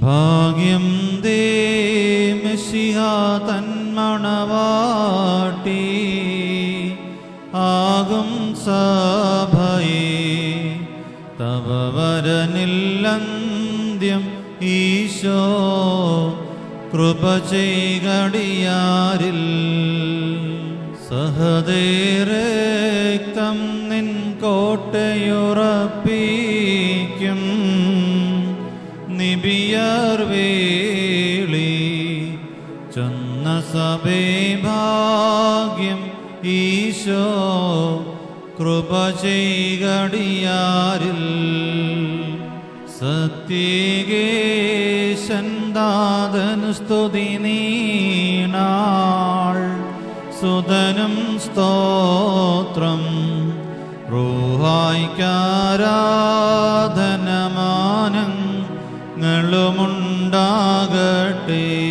ഭാഗ്യം ദേ തന്മണവാട്ടി ആകും സഭയെ തവ വരനില്ലന്ത്യം ഈശോ കൃപ ചെയ്കടിയാരിൽ സഹദേരക്തം നിൻ കോട്ടയുറപ്പിക്കും നിബിയർ വേളി ചൊന്ന സഭേ ഭാഗ്യം ഈശോ കൃപ ചെയ്കടിയാരിൽ. സത്യേകേശന്താതനു സ്തുതി സുതനും സ്തോത്രം റൂഹായ്ക്കാരാധനമാനങ്ങളുമുണ്ടാകട്ടെ